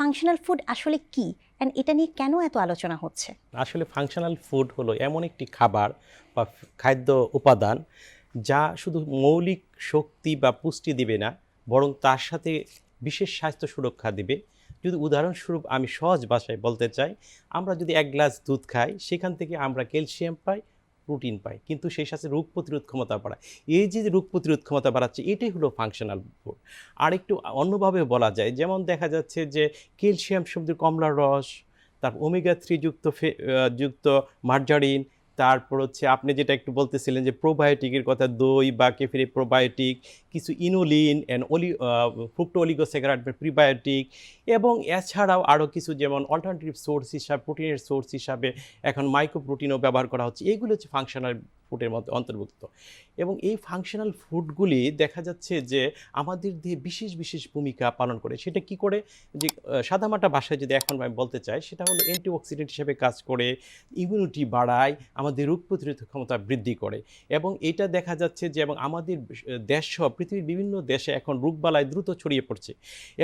Functional food আসলে কি? And এটা নিয়ে কেন এত আলোচনা হচ্ছে? আসলে ফাংশনাল ফুড হলো এমন একটি খাবার বা খাদ্য উপাদান যা শুধু মৌলিক শক্তি বা পুষ্টি দিবে না, বরং তার সাথে বিশেষ স্বাস্থ্য সুরক্ষা দিবে। যদি উদাহরণস্বরূপ আমি সহজ ভাষায় বলতে চাই, আমরা যদি এক গ্লাস দুধ খাই, সেখান থেকে আমরা ক্যালসিয়াম পাই প্রোটিন পায়, কিন্তু সেই সাথে রোগ প্রতিরোধ ক্ষমতা বাড়ায়। এই যে রোগ প্রতিরোধ ক্ষমতা বাড়াচ্ছে, এটাই হলো ফাংশনাল ফুড আর একটু অন্যভাবে বলা যায়, যেমন দেখা যাচ্ছে যে ক্যালসিয়াম শব্দের কমলার রস তারপর ওমেগা থ্রি যুক্ত যুক্ত মার্জারিন তারপর হচ্ছে আপনি যেটা একটু বলতেছিলেন যে প্রোবায়োটিকের কথা, দই, বা কেফিরে প্রোবায়োটিক কিছু ইনোলিন অ্যান্ড অলি ফ্রুক্টো অলিগোস্যাকারাইড প্রিবায়োটিক এবং এছাড়াও আরও কিছু যেমন অল্টারনেটিভ সোর্স হিসাবে প্রোটিনের সোর্স হিসাবে এখন মাইক্রো প্রোটিনও ব্যবহার করা হচ্ছে। এগুলো হচ্ছে ফাংশনাল ফুডের মধ্যে অন্তর্ভুক্ত। এবং এই ফাংশনাল ফুডগুলি দেখা যাচ্ছে যে আমাদের দিয়ে বিশেষ বিশেষ ভূমিকা পালন করে। সেটা কি করে? যে সাদামাটা ভাষায় যদি এখন আমি বলতে চাই, সেটা হলো অ্যান্টিঅক্সিডেন্ট হিসেবে কাজ করে ইমিউনিটি বাড়ায়, আমাদের রোগ প্রতিরোধ ক্ষমতা বৃদ্ধি করে। এবং এটা দেখা যাচ্ছে যে, এবং আমাদের দেশ সহ পৃথিবীর বিভিন্ন দেশে এখন রোগবালায় দ্রুত ছড়িয়ে পড়ছে।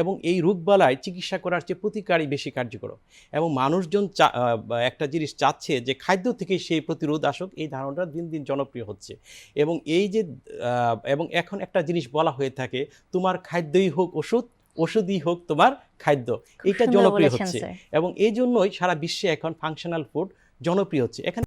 এবং এই রোগবালায় চিকিৎসা করার চেয়ে প্রতিকারই বেশি কার্যকর। এবং মানুষজন একটা জিনিস চাচ্ছে যে, খাদ্য থেকে সেই প্রতিরোধ আসুক, এই ধারণাটা দিন দিন জনপ্রিয় হচ্ছে। এবং এই যে আহ, এবং এখন একটা জিনিস বলা হয়ে থাকে তোমার খাদ্যই হোক ওষুধ ওষুধই হোক তোমার খাদ্য এটা জনপ্রিয় হচ্ছে। এবং এই জন্যই সারা বিশ্বে এখন ফাংশনাল ফুড জনপ্রিয় হচ্ছে। এখানে